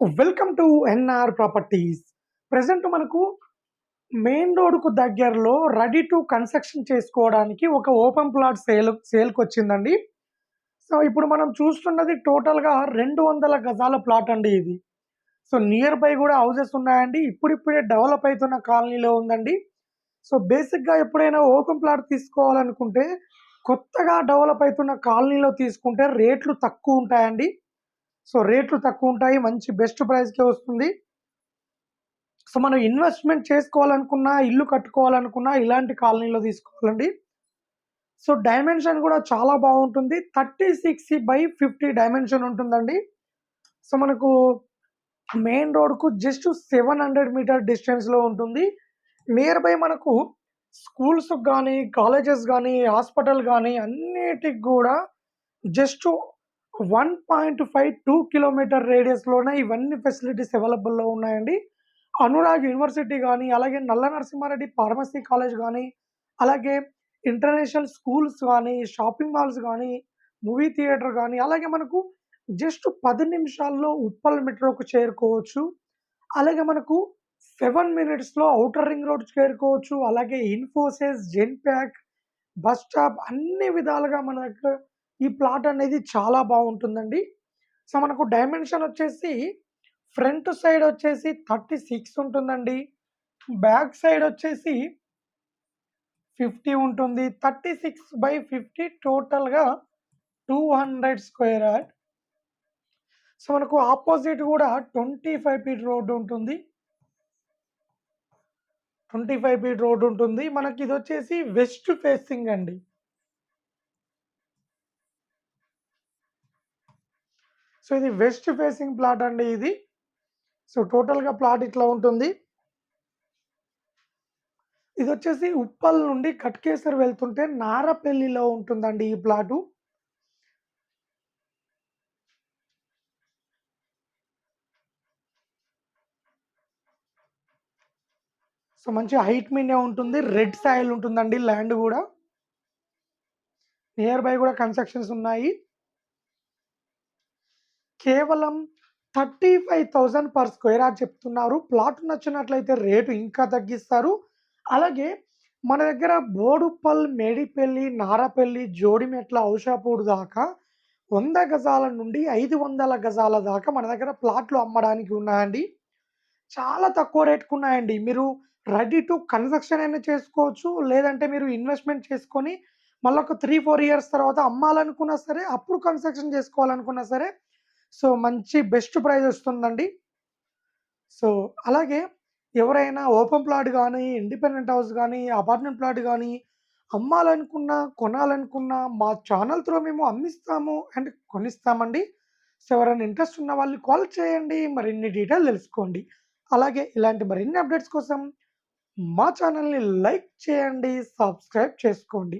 Welcome to NR properties. Present మనకు main రోడ్కు దగ్గరలో రెడీ టు కన్స్ట్రక్షన్ చేసుకోవడానికి ఒక ఓపెన్ ప్లాట్ సేల్ సేల్కి వచ్చిందండి. సో ఇప్పుడు మనం చూస్తున్నది టోటల్గా రెండు వందల గజాల ప్లాట్ అండి ఇది. సో నియర్ బై కూడా హౌజెస్ ఉన్నాయండి. ఇప్పుడిప్పుడే డెవలప్ అవుతున్న కాలనీలో ఉందండి. సో బేసిక్గా ఎప్పుడైనా ఓపెన్ ప్లాట్ తీసుకోవాలనుకుంటే కొత్తగా డెవలప్ అవుతున్న కాలనీలో తీసుకుంటే రేట్లు తక్కువ ఉంటాయండి. సో రేట్లు తక్కువ ఉంటాయి మంచి బెస్ట్ ప్రైస్కే వస్తుంది. సో మనం ఇన్వెస్ట్మెంట్ చేసుకోవాలనుకున్నా ఇల్లు కట్టుకోవాలనుకున్నా ఇలాంటి కాలనీలో తీసుకోవాలండి. సో డైమెన్షన్ కూడా చాలా బాగుంటుంది. Thirty six by fifty dimension ఉంటుందండి. సో మనకు మెయిన్ రోడ్కు జస్ట్ సెవెన్ హండ్రెడ్ మీటర్ డిస్టెన్స్లో ఉంటుంది. నియర్ బై మనకు స్కూల్స్ కానీ కాలేజెస్ కానీ హాస్పిటల్ కానీ అన్నిటికి కూడా just one point five two kilometer రేడియస్లోనే ఇవన్నీ ఫెసిలిటీస్ అవైలబుల్లో ఉన్నాయండి. అనురాగ్ యూనివర్సిటీ కానీ అలాగే నల్ల నరసింహారెడ్డి ఫార్మసీ కాలేజ్ కానీ అలాగే ఇంటర్నేషనల్ స్కూల్స్ కానీ షాపింగ్ మాల్స్ కానీ మూవీ థియేటర్ కానీ అలాగే మనకు జస్ట్ పది నిమిషాల్లో ఉప్పల్ మెట్రోకు చేరుకోవచ్చు. అలాగే మనకు సెవెన్ మినిట్స్లో అవుటర్ రింగ్ రోడ్ చేరుకోవచ్చు. అలాగే ఇన్ఫోసిస్ జెన్ప్యాక్ బస్ స్టాప్ అన్ని విధాలుగా మన ఈ ప్లాట్ అనేది చాలా బాగుంటుందండి. సో మనకు డైమెన్షన్ వచ్చేసి ఫ్రంట్ సైడ్ వచ్చేసి థర్టీ సిక్స్ ఉంటుందండి. బ్యాక్ సైడ్ వచ్చేసి ఫిఫ్టీ ఉంటుంది. థర్టీ సిక్స్ బై ఫిఫ్టీ టోటల్గా two hundred square yard. So మనకు ఆపోజిట్ కూడా ట్వంటీ ఫైవ్ ఫీట్ రోడ్డు ఉంటుంది. ట్వంటీ ఫైవ్ ఫీట్ రోడ్డు ఉంటుంది. మనకి ఇది వచ్చేసి వెస్ట్ ఫేసింగ్ అండి. సో ఇది వెస్ట్ ఫేసింగ్ ప్లాట్ అండి ఇది. సో టోటల్గా ప్లాట్ ఇట్లా ఉంటుంది. ఇది వచ్చేసి ఉప్పల్ నుండి కట్కేసర్ వెళ్తుంటే నారపల్లిలో ఉంటుందండి ఈ ప్లాటు. సో మంచి హైట్ మీదే ఉంటుంది. రెడ్ సాయిల్ ఉంటుందండి ల్యాండ్ కూడా. నియర్ బై కూడా కన్స్ట్రక్షన్స్ ఉన్నాయి. కేవలం thirty five thousand per square yard చెప్తున్నారు. ప్లాట్ నచ్చినట్లయితే రేటు ఇంకా తగ్గిస్తారు. అలాగే మన దగ్గర బోడుపల్ మేడిపల్లి నారపల్లి జోడిమెట్ల ఔషాపూడు దాకా వంద గజాల నుండి ఐదు వందల గజాల దాకా మన దగ్గర ప్లాట్లు అమ్మడానికి ఉన్నాయండి. చాలా తక్కువ రేటుకు ఉన్నాయండి. మీరు రెడీ టు కన్స్ట్రక్షన్ అయినా చేసుకోవచ్చు లేదంటే మీరు ఇన్వెస్ట్మెంట్ చేసుకొని మళ్ళీ ఒక త్రీ ఫోర్ ఇయర్స్ తర్వాత అమ్మాలనుకున్నా సరే అప్పుడు కన్స్ట్రక్షన్ చేసుకోవాలనుకున్నా సరే సో మంచి బెస్ట్ ప్రైజ్ వస్తుందండి. సో అలాగే ఎవరైనా ఓపెన్ ప్లాట్ కానీ ఇండిపెండెంట్ హౌస్ కానీ అపార్ట్మెంట్ ప్లాట్ కానీ అమ్మాలనుకున్నా కొనాలనుకున్నా మా ఛానల్ త్రూ మేము అమ్మిస్తాము అండ్ కొనిస్తామండి. సో ఎవరైనా ఇంట్రెస్ట్ ఉన్న వాళ్ళు కాల్ చేయండి మరిన్ని డీటెయిల్ తెలుసుకోండి. అలాగే ఇలాంటి మరిన్ని అప్డేట్స్ కోసం మా ఛానల్ని లైక్ చేయండి సబ్స్క్రైబ్ చేసుకోండి.